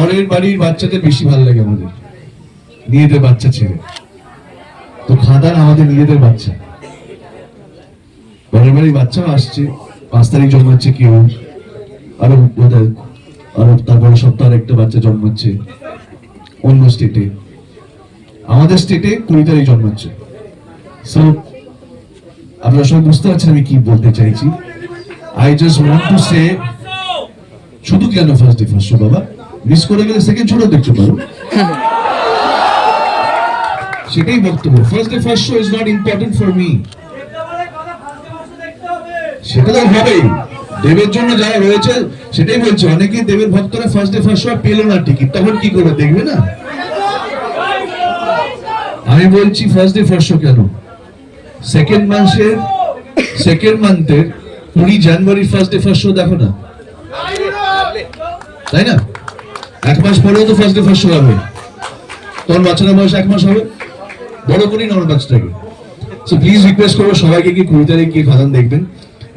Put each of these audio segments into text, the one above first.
পরের বাড়ির বাচ্চাদের বেশি ভালো লাগে আমাদের। নিজেদের বাচ্চা ছেড়ে তো খাদান আমাদের নিজেদের বাচ্চা। পরের বাড়ির বাচ্চাও আসছে, পাঁচ তারিখ জন্মাচ্ছে কেউ। আরও বোধহয় আরও তারপরে সপ্তাহের একটা বাচ্চা জন্মাচ্ছে অন্য স্টেটে আমাদের স্টেটে কুড়ি তারিখ জন্মাচ্ছে। সো আপনারা সবাই বুঝতে পারছেন আমি কি বলতে চাইছি। I just want to say শুধু কেন ফার্স্ট ডে ফার্স্ট বাবা? মিস করে গেলে সেকেন্ড শোটা দেখতে পারো। সেটাই বক্তব্য। First day first show is not important for me সেটা তো হবেই। দেবের জন্য যারা রয়েছে, সেটাই বলছে। অনেকে দেবের ভক্তরা ফার্স্ট ডে ফার্স্ট শো পেল না টিকিট তখন কি করে দেখবে না? আমি বলছি ফার্স্ট ডে ফার্স্ট শো কেন? সেকেন্ড মাসের সেকেন্ড মান্থের কুড়ি জানুয়ারি ফার্স্ট ডে ফার্স্ট শো দেখো না। তাই না? এক মাস পরেও তো ফার্স্ট ডে ফার্স্ট শো হবে তখন বাচ্চারা বয়স এক মাস হবে। বড় করি না আমার বাচ্চাটাকে। সো প্লিজ রিকোয়েস্ট করব সবাইকে কি কুড়ি তারিখ গিয়ে খাদান দেখবেন।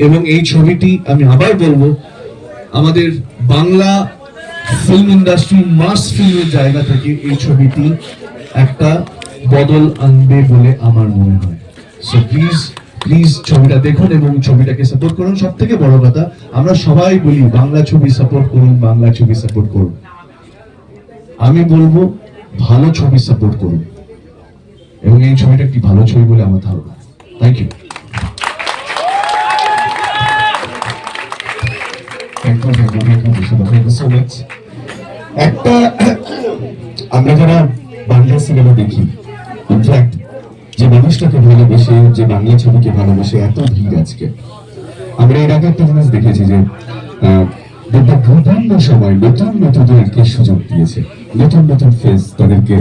এবং এই ছবিটি আমি আবার বলব, আমাদের বাংলা ফিল্ম ইন্ডাস্ট্রি মাস ফিল্মের জায়গা থেকে এই ছবিটি একটা বদল আনবে বলে আমার মনে হয়। সো প্লিজ প্লিজ ছবিটা দেখুন এবং ছবিটাকে সাপোর্ট করুন। সব থেকে বড় কথা, আমরা সবাই বলি, বাংলা ছবি সাপোর্ট করুন, বাংলা ছবি সাপোর্ট করুন। আমি বলব, ভালো ছবি সাপোর্ট করুন। এবং এই ছবিটা একটি ভালো ছবি বলে আমার ধারণা। থ্যাংক ইউ আমরা যারা দেখি যে মানুষটাকে ভালোবেসে, যে ছবিকে ভালোবেসে এত ভিড় আজকে। আমরা এর আগে একটা জিনিস দেখেছি যে সময় নতুন নতুনদেরকে সুযোগ দিয়েছে। নতুন নতুন ফেস তাদেরকে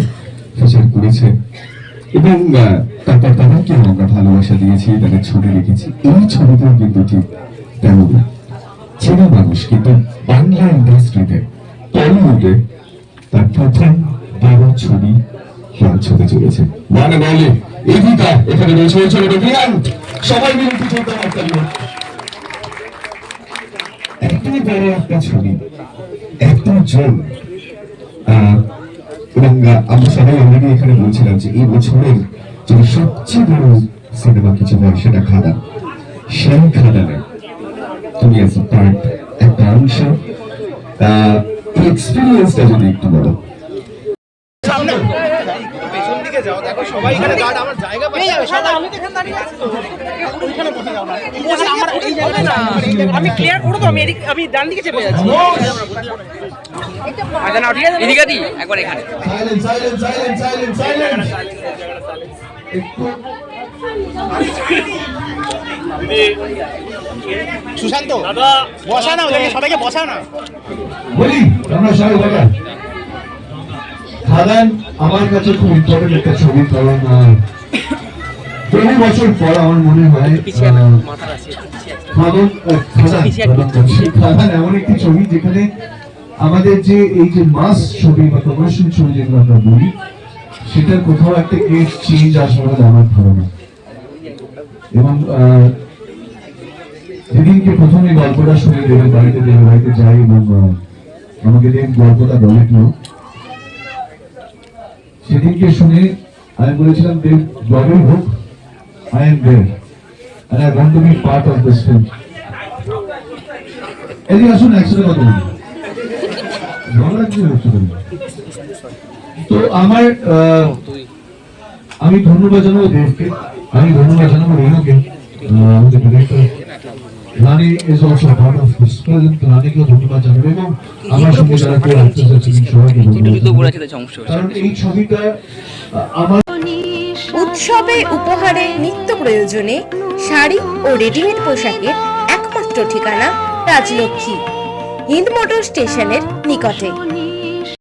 ফিচার করেছে। এবং তারপর তাদেরকে আমরা ভালোবাসা দিয়েছি তাদের ছবি রেখেছি এই ছবিতেও কিন্তু ঠিক তেমনই। ছেলে মানুষ কিন্তু বাংলা ইন্ডাস্ট্রিতে টলিউডে তার প্রথম বড় ছবি লঞ্চ হতে চলেছে। মানে বলে এদিকা এখানে রয়েছে ছবিটা ব্রিলিয়ান্ট সবাই মিলে একটা হাততালি হোক। বড় একটা ছবি জন আহ, এবং আমরা সবাই অলরেডি এখানে বলছিলাম যে এই বছরের যদি সবচেয়ে বড় সিনেমা কিছু হয় সেটা খাদা সেই খাদানে তুমি এস পার্ট একটা অংশ এক্সপিরিয়েন্সটা যদি একটু বলো। দিকে যাও দেখো সবাই এখানে গার্ড আমার জায়গা সবাই আমি তো এখানে দাঁড়িয়ে আছি তো। ওইখানে বসে যাও না বসে আমার এই জায়গাটা আমি ক্লিয়ার করে তো আমি এদিক আমি ডান দিকে চেপে যাচ্ছি। আচ্ছা না ঠিক আছে এদিকে দি একবার এখানে। Silence silence silence silence silence Sushanta বসা না ওদেরকে সবাইকে বসা না। বলি আমরা সবাই খাদান আমার কাছে খুব ইম্পর্টেন্ট একটা ছবি আহ, বহু বছর পর আমার মনে হয় এমন একটি ছবি যেখানে আমাদের যে এই যে মাস ছবি বা কমার্শিয়াল ছবি যেগুলো আমরা বলি সেটার কোথাও একটা গ্রেট চেঞ্জ আসবে বলে আমার ধারণা। এবং যেদিনকে প্রথমে গল্পটা শুনে দেবের বাড়িতে দেবের বাড়িতে যাই এবং আমাকে দেব গল্পটা বলেন সেদিনকে শুনে আমি বলেছিলাম, দেব যবেই হোক I am there and I want to be part of this film. এদিকে আসুন, একসাথে কথা বলি। তো আমার আমি ধন্যবাদ জানাব দেবকে। আমি ধন্যবাদ জানাব রেণুকে। আমাদের director Rani is also part of this present রানীকেও ধন্যবাদ জানাব এবং আমার সঙ্গে যারা কেউ অ্যাক্ট্রেস আছেন সবাইকে। কারণ এই ছবিটা আমার উৎসবে উপহারে নিত্য প্রয়োজনে শাড়ি ও রেডিমেড পোশাকের একমাত্র ঠিকানা রাজলক্ষ্মী হিন্দ মোটর স্টেশনের নিকটে